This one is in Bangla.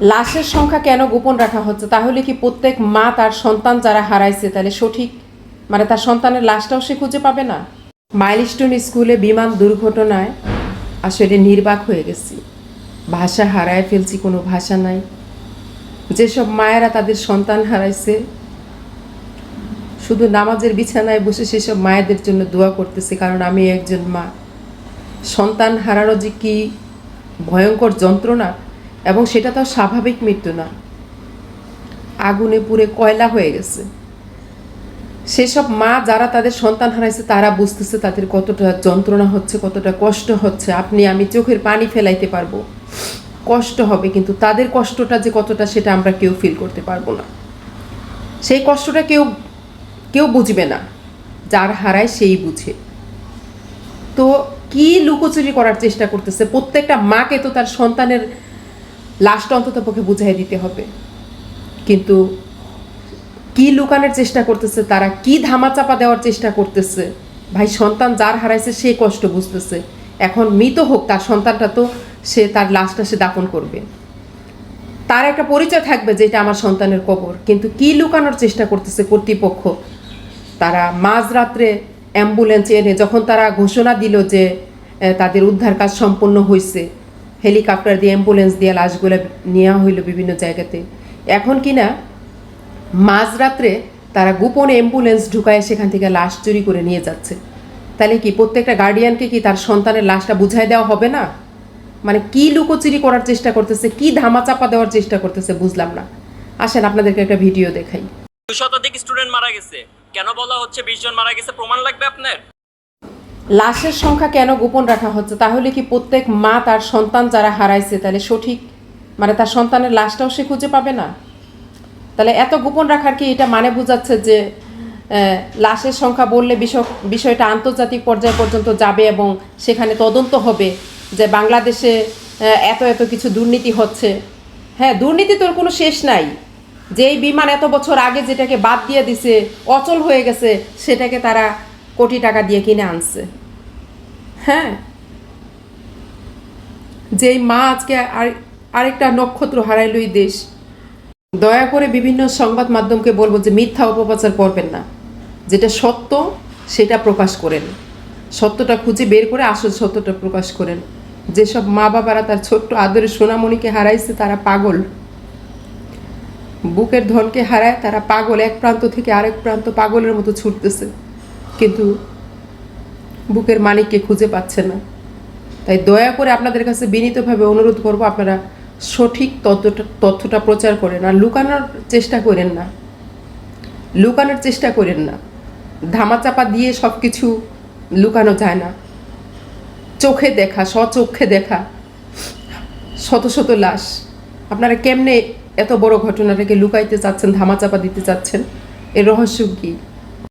লাশের সংখ্যা কেন গোপন রাখা হচ্ছে? তাহলে কি প্রত্যেক মা তার সন্তান যারা হারাইছে, তাহলে সঠিক? মানে তার সন্তানের লাশটাও সে খুঁজে পাবে না? মাইলস্টোন স্কুলে বিমান দুর্ঘটনায় আসলে নির্বাক হয়ে গেছি। ভাষা হারায় ফেলছি, কোনো ভাষা নাই। যেসব মায়েরা তাদের সন্তান হারাইছে, শুধু নামাজের বিছানায় বসে সেসব মায়েদের জন্য দোয়া করতেছি, কারণ আমি একজন মা। সন্তান হারানো যে কি ভয়ঙ্কর যন্ত্রণা এবং সেটা তো আর স্বাভাবিক মৃত্যু না। আগুনে পুড়ে কয়লা হয়ে গেছে। সেসব মা যারা তাদের সন্তান হারাইছে, তারা বুঝতেছে তাদের কতটা যন্ত্রণা হচ্ছে, কতটা কষ্ট হচ্ছে। আপনি, আমি চোখের পানি ফেলাইতে পারব। কষ্ট হবে, কিন্তু তাদের কষ্টটা যে কতটা, সেটা আমরা কেউ ফিল করতে পারব না। সেই কষ্টটা কেউ কেউ বুঝবে না। যার হারায় সেই বুঝে। তো কি লুকোচুরি করার চেষ্টা করতেছে? প্রত্যেকটা মাকে তো তার সন্তানের লাশটা অন্তত পক্ষে বুঝাই দিতে হবে। কিন্তু কি লুকানোর চেষ্টা করতেছে, তারা কি ধামাচাপা দেওয়ার চেষ্টা করতেছে, ভাই সন্তান যার হারাইছে সে কষ্ট বুঝতেছে। এখন মৃত হোক তার সন্তানটা তো সে তার লাশটা সে দাফন করবে। তার একটা পরিচয় থাকবে যে এটা আমার সন্তানের কবর। কিন্তু কি লুকানোর চেষ্টা করতেছে কর্তৃপক্ষ? তারা মাঝরাত্রে অ্যাম্বুলেন্স এনে যখন তারা ঘোষণা দিল যে তাদের উদ্ধার কাজ সম্পন্ন হয়েছে হেলিকপ্টার দিয়ে, অ্যাম্বুলেন্স দিয়ে লাশগুলো নেওয়া হইল বিভিন্ন জায়গাতে। এখন কি না মাঝরাত্রে তারা গোপনে অ্যাম্বুলেন্স ঢুকায় সেখান থেকে লাশ চুরি করে নিয়ে যাচ্ছে। তাহলে কি প্রত্যেকটা গার্ডিয়ানকে কি তার সন্তানের লাশটা বুঝাই দেওয়া হবে না? মানে কি লুকোচুরি করার চেষ্টা করতেছে, কি ধামাচাপা দেওয়ার চেষ্টা করতেছে বুঝলাম না। আসেন, আপনাদেরকে একটা ভিডিও দেখাই। শতাধিক স্টুডেন্ট মারা গেছে। কেন বলা হচ্ছে বিশ জন মারা গেছে? প্রমাণ লাগবে আপনার? লাশের সংখ্যা কেন গোপন রাখা হচ্ছে? তাহলে কি প্রত্যেক মা তার সন্তান যারা হারাইছে, তাহলে সঠিক? মানে তার সন্তানের লাশটাও সে খুঁজে পাবে না? তাহলে এত গোপন রাখার কি এটা মানে বোঝাচ্ছে যে লাশের সংখ্যা বললে বিষয়, বিষয়টা আন্তর্জাতিক পর্যায় পর্যন্ত যাবে এবং সেখানে তদন্ত হবে যে বাংলাদেশে এত এত কিছু দুর্নীতি হচ্ছে? হ্যাঁ দুর্নীতি তোর কোনো শেষ নাই। যেই বিমান এত বছর আগে যেটাকে বাদ দিয়ে দিছে, অচল হয়ে গেছে, সেটাকে তারা কোটি টাকা দিয়ে কিনে আনছে। হ্যাঁ। যেই মা আজকে আর, আরেকটা নক্ষত্র হারাইল এই দেশ। দয়া করে বিভিন্ন সংবাদ মাধ্যমকে বলব যে মিথ্যা অপপ্রচার করবেন না। যেটা সত্য, সেটা প্রকাশ করেন। সত্যটা খুঁজে বের করে আসল সত্যটা প্রকাশ করেন। যেসব মা বাবারা তার ছোট্ট আদরের সোনামণিকে হারাইছে, তারা পাগল। বুকের ধনকে হারায়, তারা পাগল। এক প্রান্ত থেকে আরেক প্রান্ত পাগলের মতো ছুটতেছে। কিন্তু বুকের মানিককে খুঁজে পাচ্ছে না। তাই দয়া করে আপনাদের কাছে বিনীতভাবে অনুরোধ করব, আপনারা সঠিক তথ্যটা তথ্যটা প্রচার করেন আর লুকানোর চেষ্টা করেন না। লুকানোর চেষ্টা করেন না। ধামাচাপা দিয়ে সব কিছু লুকানো যায় না। চোখে দেখা, স্বচক্ষে দেখা, শত শত লাশ। আপনারা কেমনে এত বড় ঘটনাটাকে লুকাইতে চাচ্ছেন, ধামাচাপা দিতে চাচ্ছেন? এর রহস্য কী?